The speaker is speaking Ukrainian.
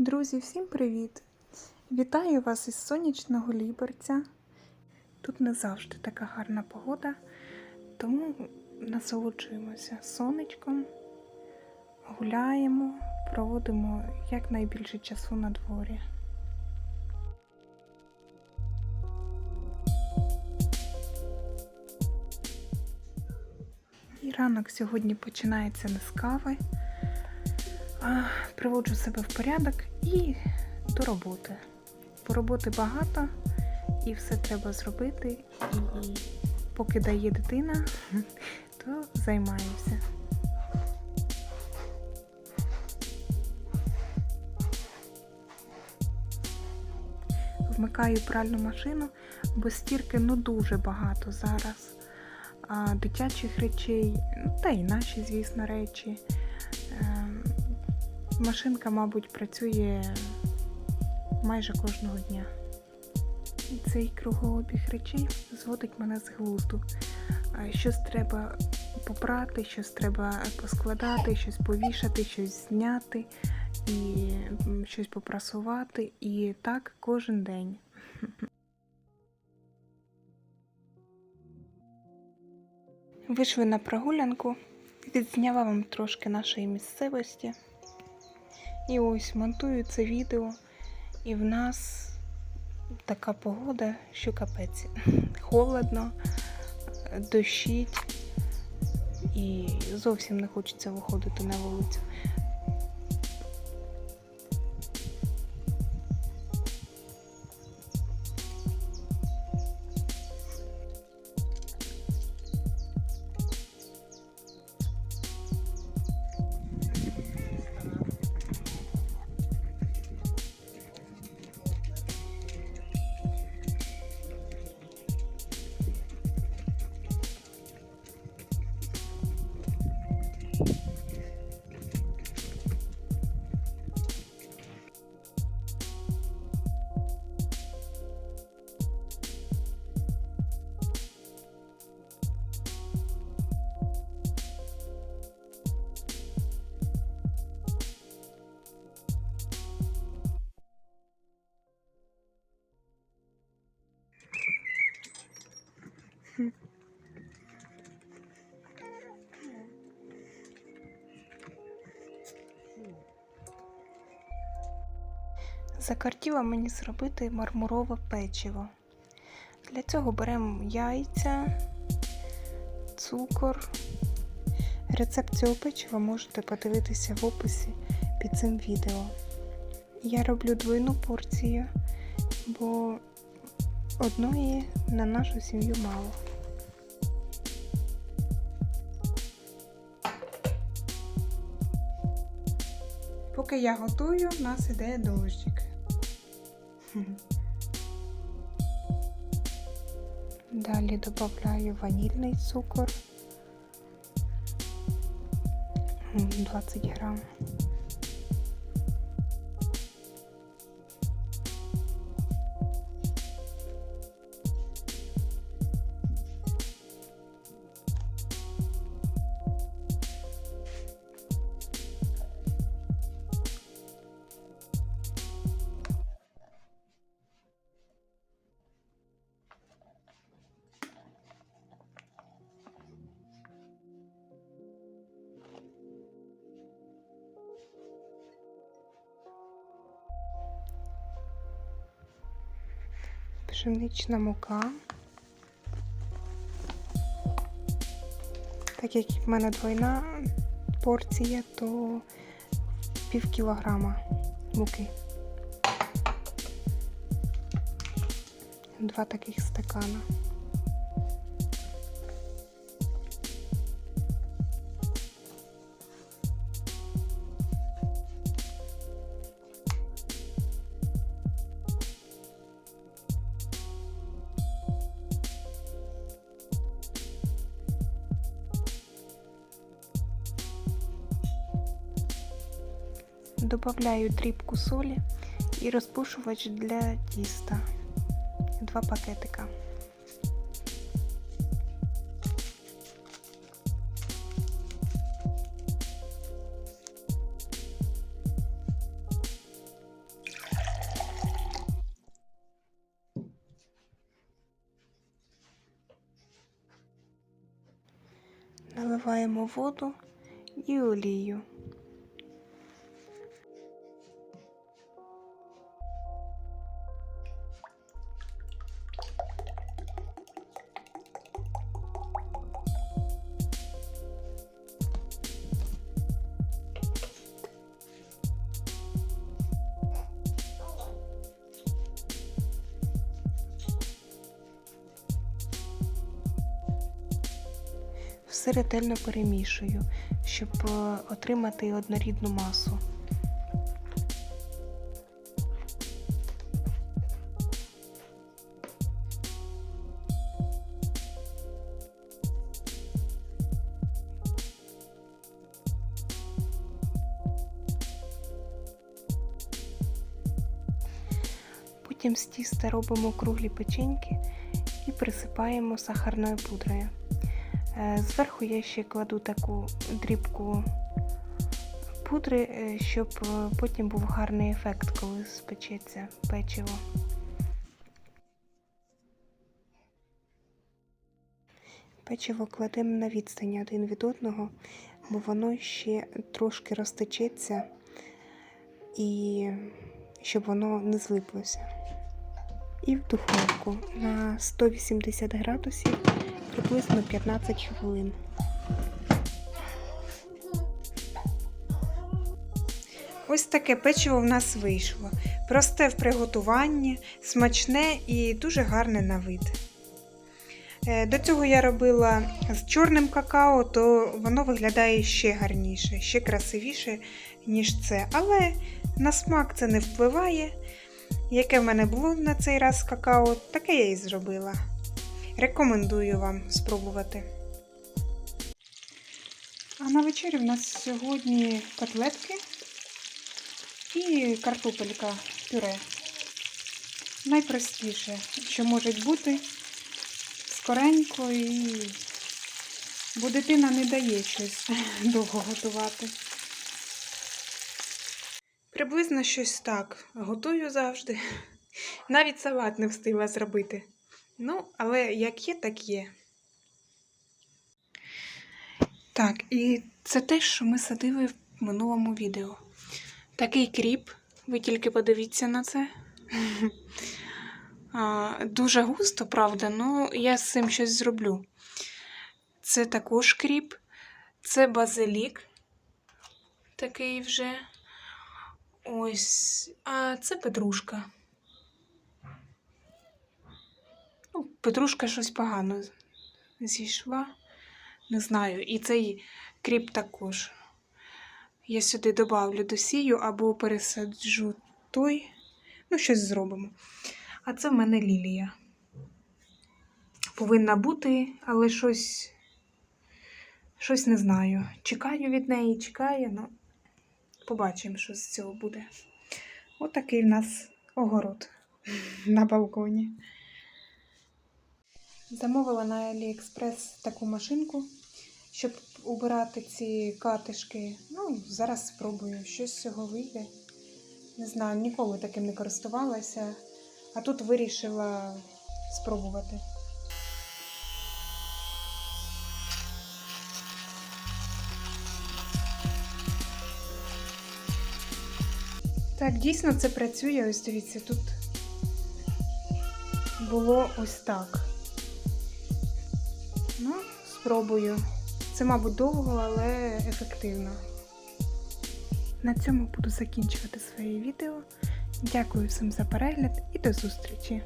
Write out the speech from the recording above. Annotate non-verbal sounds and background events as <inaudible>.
Друзі, всім привіт! Вітаю вас із сонячного Ліберця. Тут не завжди така гарна погода, тому насолоджуємося сонечком, гуляємо, проводимо якнайбільше часу на дворі. І ранок сьогодні починається не з кави. А, Приводжу себе в порядок і до роботи. Бо роботи багато, і все треба зробити. І поки дає дитина, <laughs> то займаюся. Вмикаю пральну машину, бо стірки ну дуже багато зараз. А, дитячих речей, та й наші, звісно, речі. Машинка, мабуть, працює майже кожного дня. Цей кругообіг речей зводить мене з глузду. Щось треба попрати, щось треба поскладати, щось повішати, щось зняти і щось попрасувати. І так кожен день. Вийшли на прогулянку, відзняла вам трошки нашої місцевості. І ось монтую це відео, і в нас така погода, що капець. Холодно, дощить, і зовсім не хочеться виходити на вулицю. Закартіла мені зробити мармурове печиво. Для цього беремо яйця, цукор. Рецепт цього печива можете подивитися в описі під цим відео. Я роблю двойну порцію, бо одної на нашу сім'ю мало. Поки я готую, в нас іде дощик. Далі додаю ванільний цукор. М, 20 грам. Пшенична мука. Так як в мене двойна порція, то пів кілограма муки. Два таких стакана. Добавляю дрібку солі і розпушувач для тіста. Два пакетика. Наливаємо воду і олію. Все ретельно перемішую, щоб е, отримати однорідну масу. Потім з тіста робимо круглі печеньки і присипаємо сахарною пудрою. Е, Зверху я ще кладу таку дрібку пудри, е, щоб е, потім був гарний ефект, коли спечеться печиво. Печиво кладемо на відстані один від одного, бо воно ще трошки розтечеться і щоб воно не злиплося. І в духовку на 180 градусів приблизно 15 хвилин. Ось таке печиво в нас вийшло. Просте в приготуванні, смачне і дуже гарне на вид. Е, До цього я робила з чорним какао, то воно виглядає ще гарніше, ще красивіше, ніж це. Але на смак це не впливає. Яке в мене було на цей раз какао, таке я і зробила. Рекомендую вам спробувати. А на вечері в нас сьогодні котлетки і картопелька пюре. Найпростіше, що може бути скоренько і бо дитина не дає щось <laughs> довго готувати. Приблизно щось так. Готую завжди. Навіть салат не встигла зробити. Ну, але як є, так є. Так, і це те, що ми садили в минулому відео. Такий кріп, ви тільки подивіться на це. <laughs> Дуже густо, правда, ну я з цим щось зроблю. Це також кріп, це базилік. Такий вже. Ось, а це петрушка. Ну, петрушка щось погано зійшла. Не знаю. І цей кріп також. Я сюди добавлю досію або пересаджу той. Ну, щось зробимо. А це в мене лілія. Повинна бути, але щось. Щось не знаю. Чекаю від неї, чекаю, ну побачимо, що з цього буде. Отакий в нас огород на балконі. Замовила на AliExpress таку машинку, щоб убирати ці катишки. Ну, зараз спробую, щось з цього вийде. Не знаю, ніколи таким не користувалася, а тут вирішила спробувати. Так, дійсно це працює. Ось дивіться, тут було ось так. Ну, спробую. Це, мабуть, довго, але ефективно. На цьому буду закінчувати своє відео. Дякую всім за перегляд і до зустрічі!